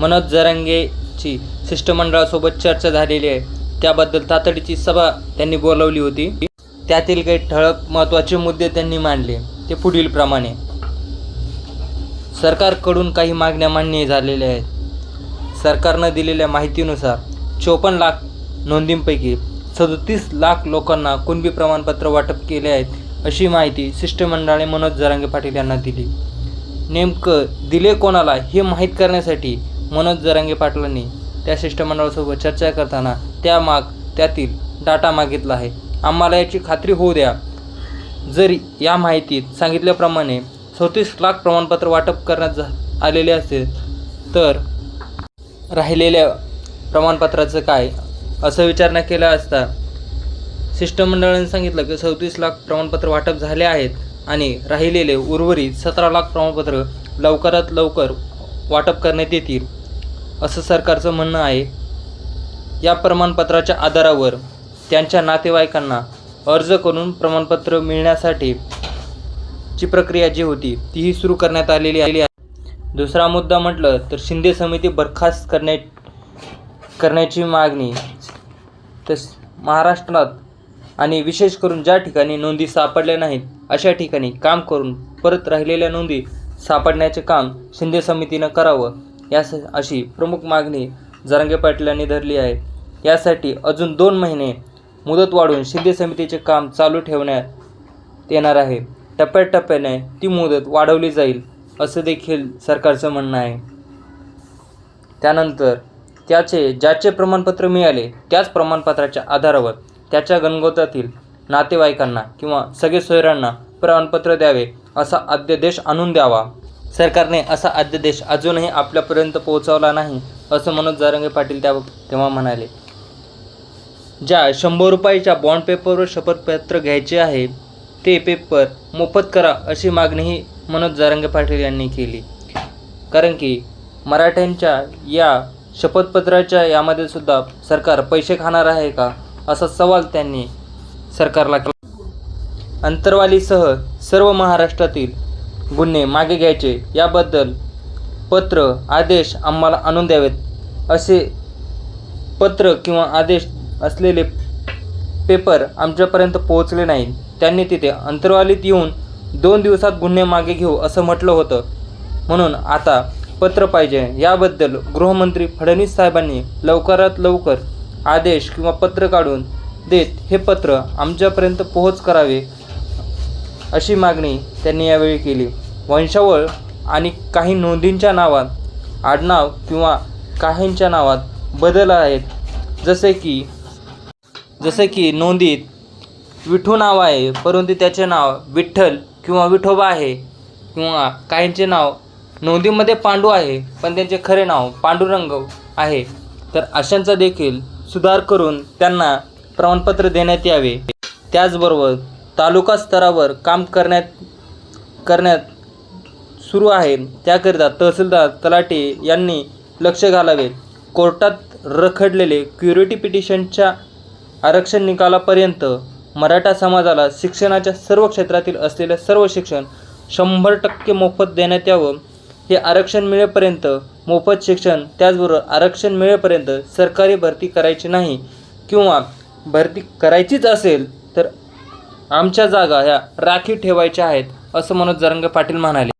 मनोज जरांगेची शिष्टमंडळासोबत चर्चा झालेली आहे. त्याबद्दल तातडीची सभा त्यांनी बोलावली होती. त्यातील काही ठळक महत्त्वाचे मुद्दे त्यांनी मांडले. ते पुढीलप्रमाणे सरकारकडून काही मागण्या मान्य झालेल्या आहेत. सरकारनं दिलेल्या माहितीनुसार चोपन्न लाख नोंदींपैकी सदतीस लाख लोकांना कुणबी प्रमाणपत्र वाटप केले आहेत अशी माहिती शिष्टमंडळाने मनोज जरांगे पाटील यांना दिली. नेमकं दिले कोणाला हे माहीत करण्यासाठी मनोज जरांगे पाटलांनी त्या शिष्टमंडळासोबत चर्चा करताना त्या माग त्यातील डाटा मागितला आहे. आम्हाला याची खात्री होऊ द्या. जरी या माहितीत सांगितल्याप्रमाणे चौतीस लाख प्रमाणपत्र वाटप करण्यात आलेले असेल तर राहिलेल्या प्रमाणपत्राचं काय असं विचारणा केला असता शिष्टमंडळाने सांगितलं की चौतीस लाख प्रमाणपत्र वाटप झाले आहेत आणि राहिलेले उर्वरित सतरा लाख प्रमाणपत्र लवकरात लवकर वाटप करण्यात येतील. असं सरकारचं म्हणणं आहे. या प्रमाणपत्राच्या आधारावर त्यांच्या नातेवाईकांना अर्ज करून प्रमाणपत्र मिळण्यासाठी ची प्रक्रिया जी होती तीही सुरू करण्यात आलेली आहे. दुसरा मुद्दा म्हटलं तर शिंदे समिती बरखास्त करण्या करण्याची मागणी तस महाराष्ट्रात आणि विशेष करून ज्या ठिकाणी नोंदी सापडल्या नाहीत अशा ठिकाणी काम करून परत राहिलेल्या नोंदी सापडण्याचे काम शिंदे समितीनं करावं. यास अशी प्रमुख मागणी जरांगे पाटलांनी धरली आहे. यासाठी अजून दोन महिने मुदत वाढवून शिंदे समितीचे काम चालू ठेवण्यात येणार आहे. टप्प्याटप्प्याने ती मुदत वाढवली जाईल असं देखील सरकारचं म्हणणं आहे. त्यानंतर त्याचे ज्याचे प्रमाणपत्र मिळाले त्याच प्रमाणपत्राच्या आधारावर त्याच्या गणगोतातील नातेवाईकांना किंवा सगळे सोयऱ्यांना प्रमाणपत्र द्यावे असा अध्यादेश आणून द्यावा. सरकारने असा अध्यादेश अजूनही आपल्यापर्यंत पोहोचवला नाही असं मनोज जारंगे पाटील त्या तेव्हा म्हणाले. ज्या शंभर रुपयाच्या बॉन्ड पेपरवर शपथपत्र घ्यायचे आहे ते पेपर मोफत करा अशी मागणीही मनोज जारंगे पाटील यांनी केली. कारण की मराठ्यांच्या या शपथपत्राच्या यामध्ये सुद्धा सरकार पैसे खाणार आहे का असा सवाल त्यांनी सरकारला केला. अंतरवालीसह सर्व महाराष्ट्रातील गुन्हे मागे घ्यायचे. याबद्दल पत्र आदेश आम्हाला आणून द्यावेत. असे पत्र किंवा आदेश असलेले पेपर आमच्यापर्यंत पोहोचले नाही. त्यांनी तिथे अंतर्वालीत येऊन दोन दिवसात गुन्हे मागे घेऊ असं म्हटलं होतं. म्हणून आता पत्र पाहिजे. याबद्दल गृहमंत्री फडणवीस साहेबांनी लवकरात लवकर आदेश किंवा पत्र काढून देत हे पत्र आमच्यापर्यंत पोहोच करावे. अशी मागणी त्यांनी यावेळी केली. वंशावळ आणि काही नोंदींच्या नावात आडनाव किंवा काहींच्या नावात बदल आहेत. जसे की जसे की नोंदीत विठू नाव आहे परंतु त्याचे नाव विठ्ठल किंवा विठोबा आहे किंवा काहींचे नाव नोंदीमध्ये पांडू आहे पण त्यांचे खरे नाव पांडुरंग आहे. तर अशांचा देखील सुधार करून त्यांना प्रमाणपत्र देण्यात यावे. त्याचबरोबर तालुका स्तरावर काम करण्यात करण्यात सुरू आहे. त्याकरिता तहसीलदार तलाटे यांनी लक्ष घालावे. कोर्टात रखडलेले क्युरिटी पिटिशनच्या आरक्षण निकालापर्यंत मराठा समाजाला शिक्षणाच्या सर्व क्षेत्रातील असलेले सर्व शिक्षण शंभर टक्के मोफत देण्यात यावं. हे आरक्षण मिळेपर्यंत मोफत शिक्षण त्याचबरोबर आरक्षण मिळेपर्यंत सरकारी भरती करायची नाही किंवा भरती करायचीच असेल आमच्या जागा ह्या राखीव ठेवायच्या आहेत असं मनोज जरंगे पाटील म्हणाले.